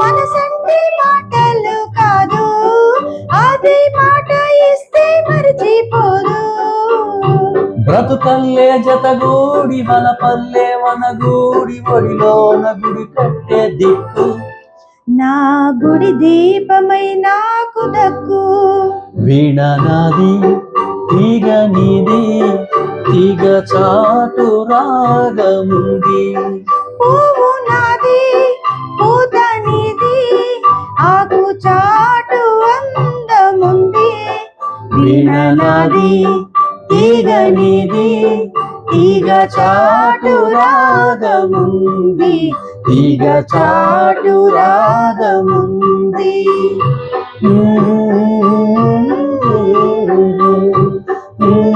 మనసంటే మాటలు కాదు. అది మాట ఇస్తే మరిచిపోదు. బ్రతుకల్లే జతగూడి వల పల్లె వనగూడి ఒడిలోన గుడి కట్టే దిక్కు. నా గుడి దీపమై నాకు దక్కు. వీణ నాది తీగ నీది తీగ చాటు రాగముంది పువ్వు నాది పూతనిది ఆకు చాటు అందముంది వీణ తీగనిది తీగ చాటు రాగముంది తీగ చాటు రాగముంది Mm-hmm.